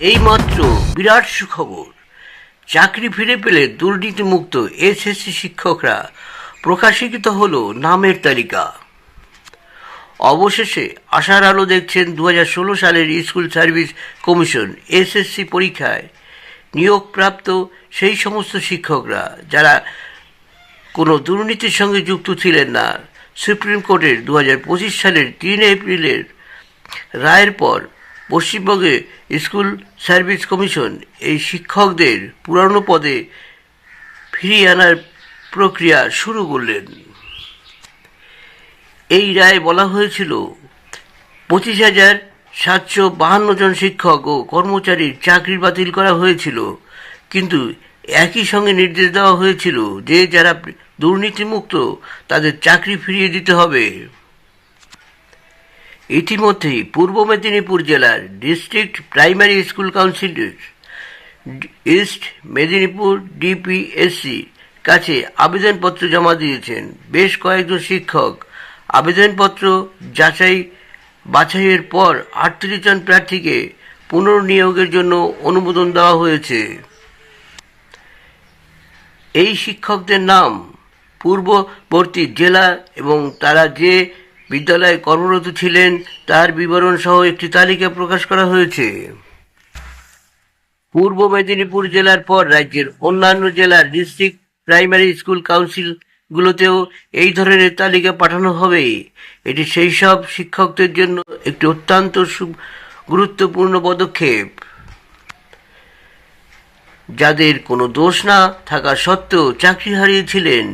এইমাত্র বিরাট সুখবর। চাকরি ফিরে পেলে দুর্নীতিমুক্ত এসএসসি শিক্ষকরা প্রকাশিত হলো নামের তালিকা। অবশেষে আশার আলো দেখছেন দু হাজার ষোলো সালের স্কুল সার্ভিস কমিশন এসএসসি পরীক্ষায়। নিয়োগপ্রাপ্ত সেই সমস্ত শিক্ষকরা যারা কোনো দুর্নীতির সঙ্গে যুক্ত ছিলেন না, সুপ্রিম কোর্টের দু হাজার পঁচিশ সালের তিন এপ্রিলের রায়ের পর পশ্চিমবঙ্গে স্কুল সার্ভিস কমিশন এই শিক্ষকদের পুরানো পদে ফিরিয়ে আনার প্রক্রিয়া শুরু করলেন। এই রায় বলা হয়েছিল, পঁচিশ হাজার সাতশো বাহান্ন জন শিক্ষক ও কর্মচারীর চাকরি বাতিল করা হয়েছিল, কিন্তু একই সঙ্গে নির্দেশ দেওয়া হয়েছিল যে যারা দুর্নীতিমুক্ত তাদের চাকরি ফিরিয়ে দিতে হবে। ইতিমধ্যেই পূর্ব মেদিনীপুর জেলার ডিস্ট্রিক্ট প্রাইমারি স্কুল কাউন্সিলের east Medinipur D P S C কাছে আবেদনপত্র জমা দিয়েছেন বেশ কয়েকজন শিক্ষক। আবেদনপত্র যাচাই বাছাইয়ের পর আটত্রিশ জন প্রার্থীকে পুনর্নিয়োগের জন্য অনুমোদন দেওয়া হয়েছে। এই শিক্ষকদের নাম পূর্ববর্তী জেলা এবং তারা যে বিদ্যালয়ে কর্মরত ছিলেন, তার বিবরণ সহ একটি তালিকা প্রকাশ করা হয়েছে। পূর্ব মেদিনীপুর জেলার পর রাজ্যের অন্যান্য জেলার ডিস্ট্রিক্ট প্রাইমারি স্কুল কাউন্সিলগুলোতেও এই ধরনের তালিকা পাঠানো হবে। এটি সেই সব শিক্ষকদের জন্য একটি অত্যন্ত গুরুত্বপূর্ণ পদক্ষেপ। যাদের কোনো দোষ না থাকা সত্ত্বেও চাকরি হারিয়েছিলেন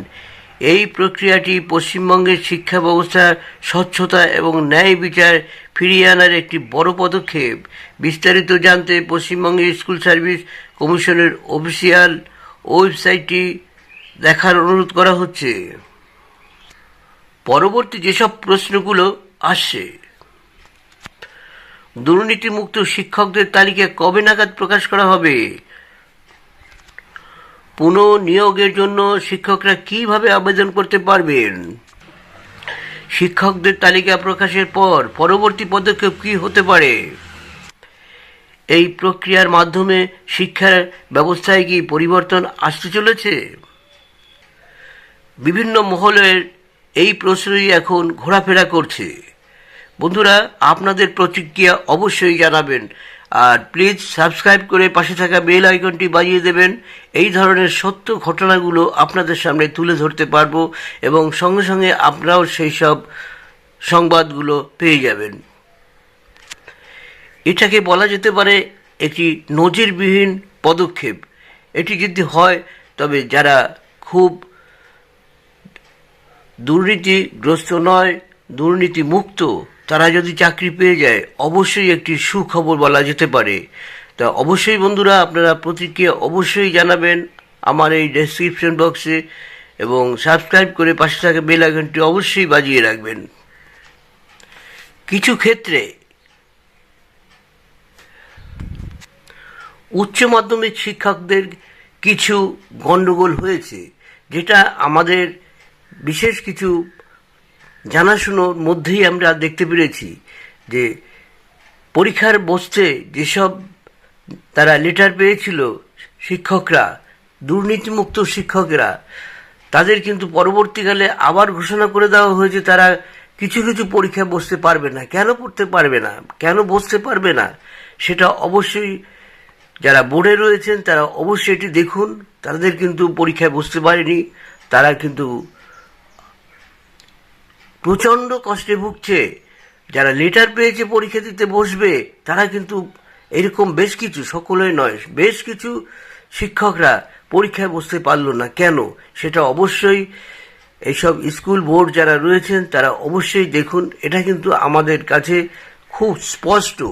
এই প্রক্রিয়াটি পশ্চিমবঙ্গের শিক্ষা ব্যবস্থার স্বচ্ছতা এবং ন্যায় বিচার ফিরিয়ে আনার একটি বড় পদক্ষেপ। বিস্তারিত জানতে পশ্চিমবঙ্গের স্কুল সার্ভিস কমিশনের অফিসিয়াল ওয়েবসাইটটি দেখার অনুরোধ করা হচ্ছে। পরবর্তী যেসব প্রশ্নগুলো আসছে, দুর্নীতিমুক্ত শিক্ষকদের তালিকা কবে নাগাদ প্রকাশ করা হবে? পুনঃনিয়োগের জন্য শিক্ষকরা কীভাবে আবেদন করতে পারবেন? শিক্ষকদের তালিকা প্রকাশের পর পরবর্তী পদক্ষেপ কি হতে পারে? এই প্রক্রিয়ার মাধ্যমে শিক্ষার ব্যবস্থায় কি পরিবর্তন আসতে চলেছে? বিভিন্ন মহলের এই প্রশ্নই এখন ঘোরাফেরা করছে। বন্ধুরা, আপনাদের প্রতিক্রিয়া অবশ্যই জানাবেন। আর প্লিজ সাবস্ক্রাইব করে পাশে থাকা বেল আইকনটি বাজিয়ে দেবেন। এই ধরনের সত্য ঘটনাগুলো আপনাদের সামনে তুলে ধরতে পারব এবং সঙ্গে সঙ্গে আপনারাও সেই সব সংবাদগুলো পেয়ে যাবেন। এটাকে বলা যেতে পারে একটি নজিরবিহীন পদক্ষেপ। এটি যদি হয়, তবে যারা খুব দুর্নীতিগ্রস্ত নয় দুর্নীতি মুক্ত তারা যদি চাকরি পেয়ে যায়, অবশ্যই একটি সুখবর বলা যেতে পারে। তা অবশ্যই বন্ধুরা, আপনারা প্রতিক্রিয়া অবশ্যই জানাবেন আমার এই ডেসক্রিপশন বক্সে এবং সাবস্ক্রাইব করে পাশে থাকা বেল আইকনটি অবশ্যই বাজিয়ে রাখবেন। কিছু ক্ষেত্রে উচ্চ মাধ্যমিক শিক্ষকদের কিছু গণ্ডগোল হয়েছে, যেটা আমাদের বিশেষ কিছু জানাশুনোর মধ্যেই আমরা দেখতে পেরেছি যে পরীক্ষার বসতে যেসব তারা লেটার পেয়েছিল শিক্ষকরা, দুর্নীতিমুক্ত শিক্ষকরা, তাদের কিন্তু পরবর্তীকালে আবার ঘোষণা করে দেওয়া হয়েছে তারা কিছু কিছু পরীক্ষা বসতে পারবে না। কেন পড়তে পারবে না? কেন বসতে পারবে না? সেটা অবশ্যই যারা বোর্ডে রয়েছেন তারা অবশ্যই এটি দেখুন। তাদের কিন্তু পরীক্ষায় বসতে পারেনি। তারা কিন্তু প্রচণ্ড কষ্টে ভুগছে। যারা লেটার পেয়েছে পরীক্ষা দিতে বসবে, তারা কিন্তু এরকম বেশ কিছু, সকলেই নয়, বেশ কিছু শিক্ষকরা পরীক্ষায় বসতে পারল না। কেন? সেটা অবশ্যই এইসব স্কুল বোর্ড যারা রয়েছেন, তারা অবশ্যই দেখুন। এটা কিন্তু আমাদের কাছে খুব স্পষ্ট।